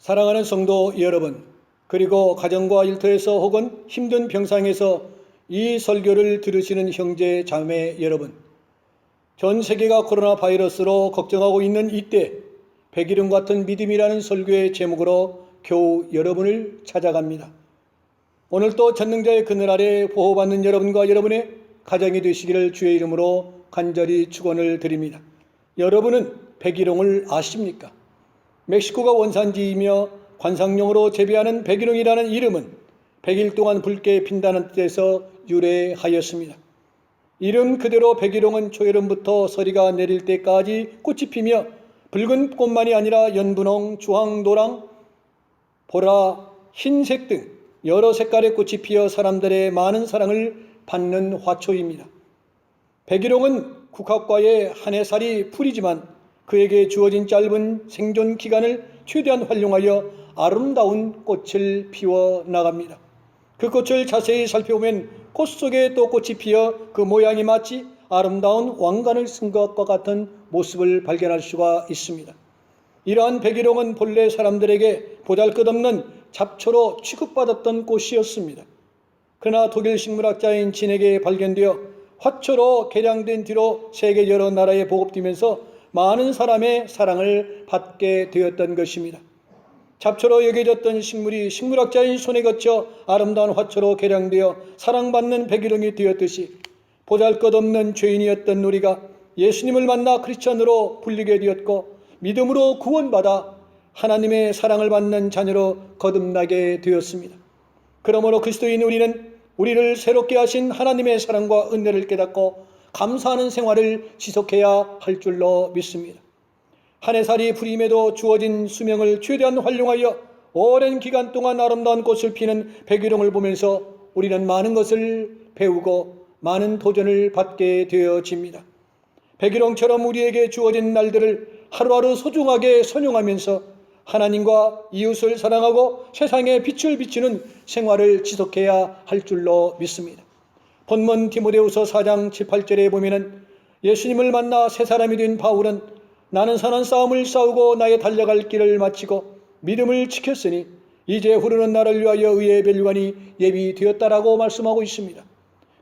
사랑하는 성도 여러분, 그리고 가정과 일터에서 혹은 힘든 병상에서 이 설교를 들으시는 형제 자매 여러분, 전 세계가 코로나 바이러스로 걱정하고 있는 이때 백일음 같은 믿음이라는 설교의 제목으로 겨우 여러분을 찾아갑니다. 오늘도 전능자의 그늘 아래 보호받는 여러분과 여러분의 가정이 되시기를 주의 이름으로 간절히 축원을 드립니다. 여러분은 백일홍을 아십니까? 멕시코가 원산지이며 관상용으로 재배하는 백일홍이라는 이름은 100일 동안 붉게 핀다는 뜻에서 유래하였습니다. 이름 그대로 백일홍은 초여름부터 서리가 내릴 때까지 꽃이 피며 붉은 꽃만이 아니라 연분홍, 주황, 노랑, 보라, 흰색 등 여러 색깔의 꽃이 피어 사람들의 많은 사랑을 받는 화초입니다. 백일홍은 국학과의 한 해살이 풀이지만 그에게 주어진 짧은 생존 기간을 최대한 활용하여 아름다운 꽃을 피워 나갑니다. 그 꽃을 자세히 살펴보면 꽃 속에 또 꽃이 피어 그 모양이 마치 아름다운 왕관을 쓴 것과 같은 모습을 발견할 수가 있습니다. 이러한 백일홍은 본래 사람들에게 보잘것없는 잡초로 취급받았던 꽃이었습니다. 그러나 독일 식물학자인 진에게 발견되어 화초로 개량된 뒤로 세계 여러 나라에 보급되면서 많은 사람의 사랑을 받게 되었던 것입니다. 잡초로 여겨졌던 식물이 식물학자인 손에 거쳐 아름다운 화초로 개량되어 사랑받는 백일홍이 되었듯이 보잘것없는 죄인이었던 우리가 예수님을 만나 크리스천으로 불리게 되었고 믿음으로 구원받아 하나님의 사랑을 받는 자녀로 거듭나게 되었습니다. 그러므로 그리스도인 우리는 우리를 새롭게 하신 하나님의 사랑과 은혜를 깨닫고 감사하는 생활을 지속해야 할 줄로 믿습니다. 한 해살이 불임에도 주어진 수명을 최대한 활용하여 오랜 기간 동안 아름다운 꽃을 피는 백일홍을 보면서 우리는 많은 것을 배우고 많은 도전을 받게 되어집니다. 백일홍처럼 우리에게 주어진 날들을 하루하루 소중하게 선용하면서 하나님과 이웃을 사랑하고 세상에 빛을 비추는 생활을 지속해야 할 줄로 믿습니다. 본문 디모데후서 4장 7, 8절에 보면은 예수님을 만나 새 사람이 된 바울은 나는 선한 싸움을 싸우고 나의 달려갈 길을 마치고 믿음을 지켰으니 이제 후르는 나를 위하여 의의 멸류관이 예비되었다라고 말씀하고 있습니다.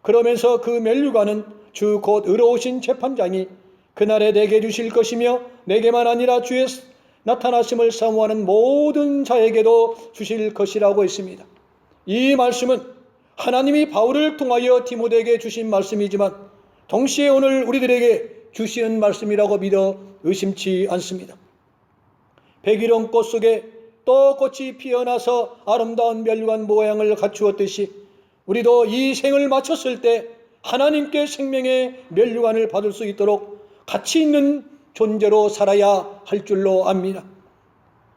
그러면서 그 멸류관은 주 곧 의로우신 재판장이 그날에 내게 주실 것이며 내게만 아니라 주의 나타나심을 사모하는 모든 자에게도 주실 것이라고 했습니다. 이 말씀은 하나님이 바울을 통하여 디모데에게 주신 말씀이지만 동시에 오늘 우리들에게 주시는 말씀이라고 믿어 의심치 않습니다. 백일홍 꽃 속에 또 꽃이 피어나서 아름다운 멸류관 모양을 갖추었듯이 우리도 이 생을 마쳤을 때 하나님께 생명의 멸류관을 받을 수 있도록 가치 있는 존재로 살아야 할 줄로 압니다.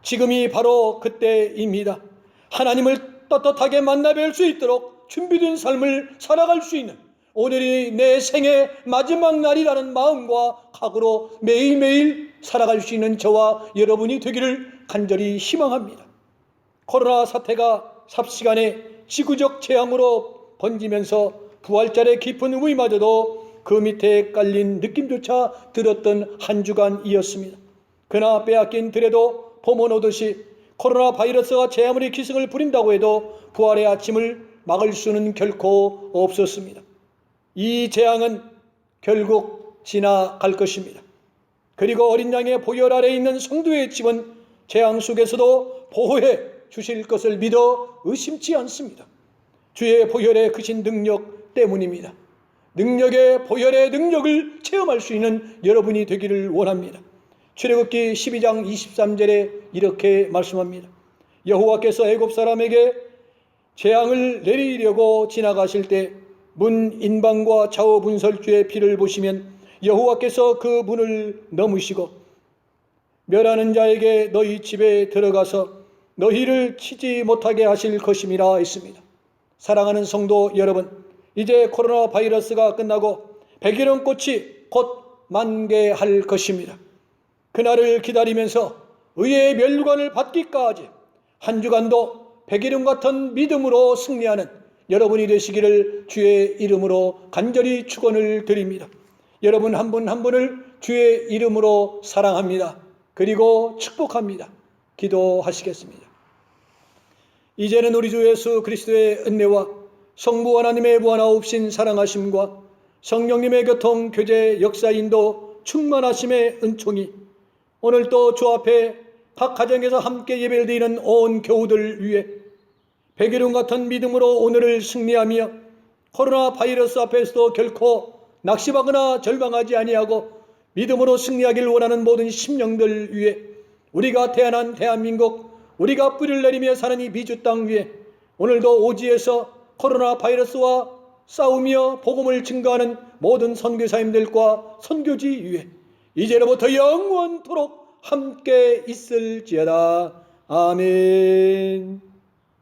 지금이 바로 그때입니다. 하나님을 떳떳하게 만나 뵐 수 있도록 준비된 삶을 살아갈 수 있는 오늘이 내 생의 마지막 날이라는 마음과 각오로 매일매일 살아갈 수 있는 저와 여러분이 되기를 간절히 희망합니다. 코로나 사태가 삽시간에 지구적 재앙으로 번지면서 부활절의 깊은 의미마저도 그 밑에 깔린 느낌조차 들었던 한 주간이었습니다. 그러나 빼앗긴 들에도 봄은 오듯이 코로나 바이러스가 제 아무리 기승을 부린다고 해도 부활의 아침을 막을 수는 결코 없었습니다. 이 재앙은 결국 지나갈 것입니다. 그리고 어린 양의 보혈 아래 있는 성도의 집은 재앙 속에서도 보호해 주실 것을 믿어 의심치 않습니다. 주의 보혈의 크신 능력 때문입니다. 능력의 보혈의 능력을 체험할 수 있는 여러분이 되기를 원합니다. 출애굽기 12장 23절에 이렇게 말씀합니다. 여호와께서 애굽 사람에게 재앙을 내리려고 지나가실 때 문 인방과 좌우 분설주의 피를 보시면 여호와께서 그 문을 넘으시고 멸하는 자에게 너희 집에 들어가서 너희를 치지 못하게 하실 것임이라 했습니다. 사랑하는 성도 여러분, 이제 코로나 바이러스가 끝나고 백일홍 꽃이 곧 만개할 것입니다. 그날을 기다리면서 의의 멸류관을 받기까지 한 주간도 백일홍 같은 믿음으로 승리하는 여러분이 되시기를 주의 이름으로 간절히 축원을 드립니다. 여러분 한분한 분을 주의 이름으로 사랑합니다. 그리고 축복합니다. 기도하시겠습니다. 이제는 우리 주 예수 그리스도의 은혜와 성부 하나님의 무한하옵신 사랑하심과 성령님의 교통 교제 역사 인도 충만하심의 은총이 오늘도 주 앞에 각 가정에서 함께 예배를 드리는 온 교우들 위해 백일운 같은 믿음으로 오늘을 승리하며 코로나 바이러스 앞에서도 결코 낙심하거나 절망하지 아니하고 믿음으로 승리하길 원하는 모든 심령들 위해 우리가 태어난 대한민국 우리가 뿌리를 내리며 사는 이 미주 땅 위에 오늘도 오지에서 코로나 바이러스와 싸우며 복음을 증거하는 모든 선교사님들과 선교지 위에 이제로부터 영원토록 함께 있을지어다. 아멘.